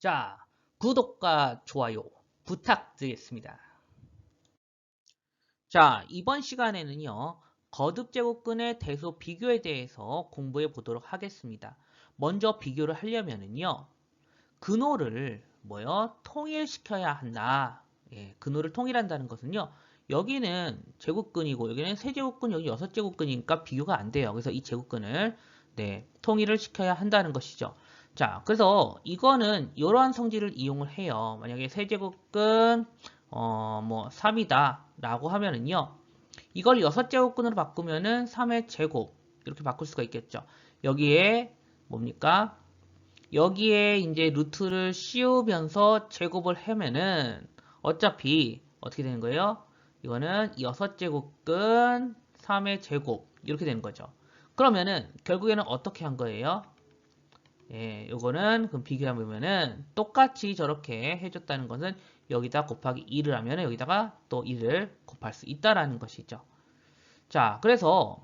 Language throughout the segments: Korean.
자, 구독과 좋아요 부탁드리겠습니다. 자, 이번 시간에는요. 거듭 제곱근의 대소 비교에 대해서 공부해 보도록 하겠습니다. 먼저 비교를 하려면은요. 근호를 뭐요? 통일시켜야 한다. 예, 근호를 통일한다는 것은요. 여기는 제곱근이고 여기는 세제곱근, 여기 여섯제곱근이니까 비교가 안 돼요. 그래서 이 제곱근을 네, 통일을 시켜야 한다는 것이죠. 자, 그래서 이거는 이러한 성질을 이용을 해요. 만약에 세제곱근 어, 뭐 3이다 라고 하면은요. 이걸 6제곱근으로 바꾸면은 3의 제곱 이렇게 바꿀 수가 있겠죠. 여기에 뭡니까? 여기에 이제 루트를 씌우면서 제곱을 하면은 어차피 어떻게 되는 거예요? 이거는 6제곱근 3의 제곱 이렇게 되는 거죠. 그러면은 결국에는 어떻게 한 거예요? 예, 요거는 그럼 비교해 보면은 똑같이 저렇게 해줬다는 것은 여기다 곱하기 2를 하면은 여기다가 또 2를 곱할 수 있다라는 것이죠. 자, 그래서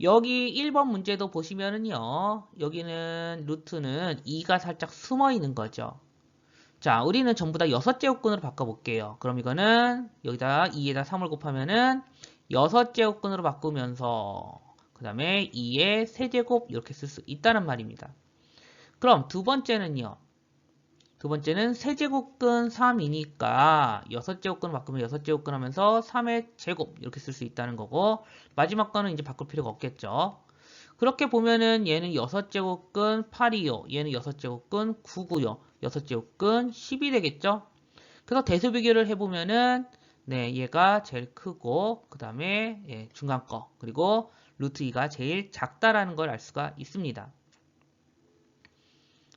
여기 1번 문제도 보시면은요. 여기는 루트는 2가 살짝 숨어 있는 거죠. 자, 우리는 전부 다 6제곱근으로 바꿔볼게요. 그럼 이거는 여기다 2에다 3을 곱하면은 6제곱근으로 바꾸면서 그 다음에 2의 세제곱 이렇게 쓸 수 있다는 말입니다. 그럼 두 번째는요. 두 번째는 세제곱근 3이니까 6제곱근 바꾸면 6제곱근 하면서 3의 제곱 이렇게 쓸 수 있다는 거고 마지막 거는 이제 바꿀 필요가 없겠죠. 그렇게 보면은 얘는 6제곱근 8이요. 얘는 6제곱근 9고요. 6제곱근 10이 되겠죠. 그래서 대수 비교를 해보면은 네 얘가 제일 크고 그 다음에 예, 중간 거 그리고 루트 2가 제일 작다라는 걸 알 수가 있습니다.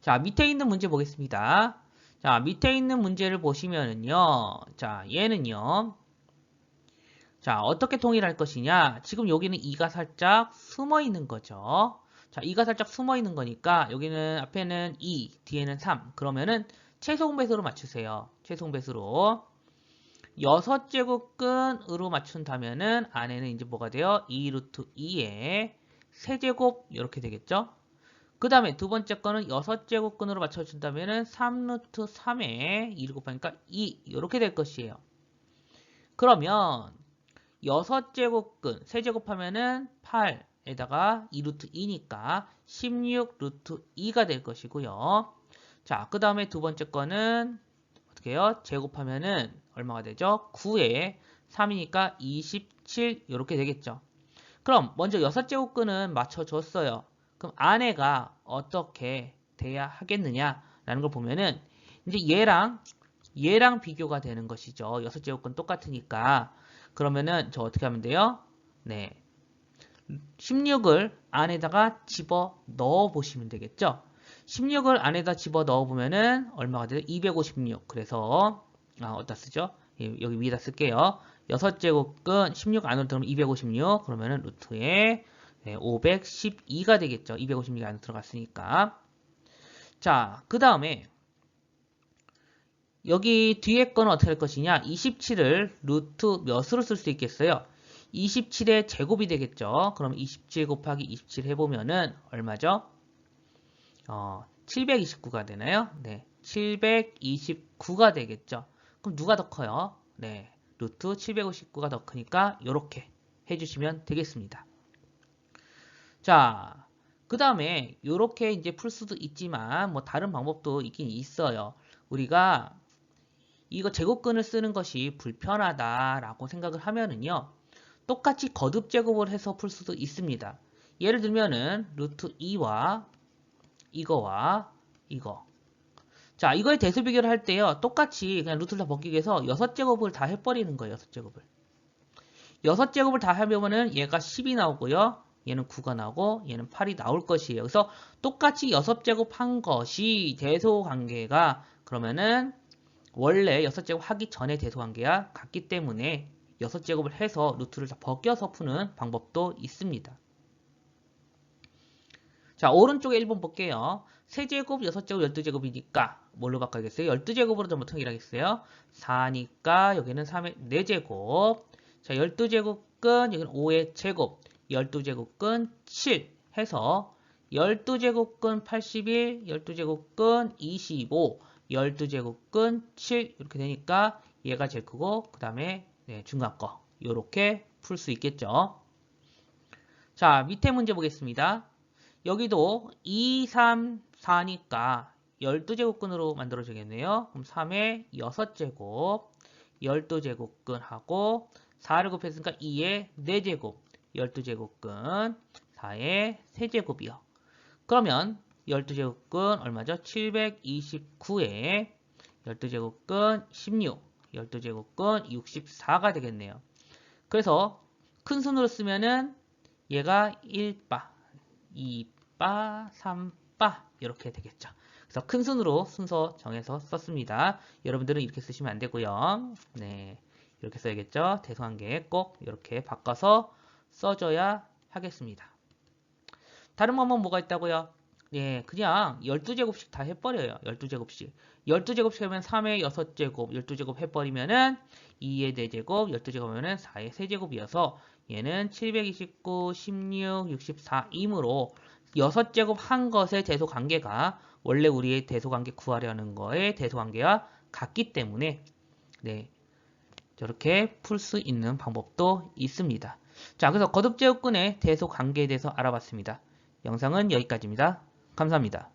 자, 밑에 있는 문제 보겠습니다. 자, 밑에 있는 문제를 보시면은요. 자, 얘는요. 자, 어떻게 통일할 것이냐? 지금 여기는 2가 살짝 숨어 있는 거죠. 자, 2가 살짝 숨어 있는 거니까 여기는 앞에는 2, 뒤에는 3. 그러면은 최소 공배수로 맞추세요. 최소 공배수로. 6제곱근으로 맞춘다면은 안에는 이제 뭐가 돼요? 2루트 2에 세제곱 이렇게 되겠죠? 그 다음에 두 번째 거는 6제곱근으로 맞춰준다면 3루트 3에 2를 곱하니까 2 이렇게 될 것이에요. 그러면 6제곱근 3제곱하면은 8에다가 2루트 2니까 16루트 2가 될 것이고요. 자, 그 다음에 두 번째 거는 어떻게 해요? 제곱하면은 얼마가 되죠? 9에 3이니까 27 이렇게 되겠죠. 그럼 먼저 6제곱근은 맞춰줬어요. 그럼 아내가 어떻게 돼야 하겠느냐라는 걸 보면은 이제 얘랑 얘랑 비교가 되는 것이죠. 여섯 제곱근 똑같으니까 그러면은 저 어떻게 하면 돼요? 네. 16을 안에다가 집어 넣어 보시면 되겠죠. 16을 안에다 집어 넣어 보면은 얼마가 돼요? 256. 그래서 아, 어디다 쓰죠? 예, 여기 위에다 쓸게요. 6제곱근 16 안으로 들어오면 256. 그러면은 루트에 네, 512가 되겠죠. 256이 안에 들어갔으니까. 자, 그 다음에 여기 뒤에 거는 어떻게 할 것이냐. 27을 루트 몇으로 쓸 수 있겠어요? 27의 제곱이 되겠죠. 그럼 27 곱하기 27 해보면은 얼마죠? 어, 729가 되나요? 네, 729가 되겠죠. 그럼 누가 더 커요? 네, 루트 759가 더 크니까 이렇게 해주시면 되겠습니다. 자, 그 다음에 이렇게 이제 풀 수도 있지만 뭐 다른 방법도 있긴 있어요. 우리가 이거 제곱근을 쓰는 것이 불편하다라고 생각을 하면은요. 똑같이 거듭 제곱을 해서 풀 수도 있습니다. 예를 들면은 루트 2와 이거와 이거 자 이거의 대수 비교를 할 때요 똑같이 그냥 루트를 다 벗기기 위해서 6제곱을 다 해버리는 거예요 6제곱을 6제곱을 다 하면은 얘가 10이 나오고요 얘는 9가 나오고 얘는 8이 나올 것이에요. 그래서 똑같이 6제곱 한 것이 대소관계가 그러면은 원래 6제곱 하기 전에 대소관계와 같기 때문에 6제곱을 해서 루트를 다 벗겨서 푸는 방법도 있습니다. 자, 오른쪽에 1번 볼게요. 세제곱, 6제곱, 12제곱이니까 뭘로 바꿔야겠어요? 12제곱으로 좀 통일하겠어요? 4니까 여기는 3의 4제곱. 자, 12제곱은 여기는 5의 제곱. 12제곱근 7 해서 12제곱근 81, 12제곱근 25, 12제곱근 7 이렇게 되니까 얘가 제일 크고 그 다음에 중간 거 이렇게 풀 수 있겠죠. 자 밑에 문제 보겠습니다. 여기도 2, 3, 4니까 12제곱근으로 만들어지겠네요. 그럼 3의 6제곱, 12제곱근하고 4를 곱했으니까 2의 4제곱, 12제곱근, 4의 3제곱이요. 그러면 12제곱근 얼마죠? 729에 12제곱근 16, 12제곱근 64가 되겠네요. 그래서 큰 순으로 쓰면은 얘가 1바, 2바, 3바 이렇게 되겠죠. 그래서 큰 순으로 순서 정해서 썼습니다. 여러분들은 이렇게 쓰시면 안 되고요. 네, 이렇게 써야겠죠. 대소관계 꼭 이렇게 바꿔서 써줘야 하겠습니다. 다른 방법 뭐가 있다고요? 예, 그냥 12제곱씩 다 해버려요. 12제곱씩. 12제곱씩 하면 3의 6제곱, 12제곱 해버리면은 2의 4제곱, 12제곱이면은 4의 3제곱이어서 얘는 729, 16, 64 이므로 6제곱 한 것의 대소관계가 원래 우리의 대소관계 구하려는 거의 대소관계와 같기 때문에 네 저렇게 풀 수 있는 방법도 있습니다. 자, 그래서 거듭제곱근의 대소 관계에 대해서 알아봤습니다. 영상은 여기까지입니다. 감사합니다.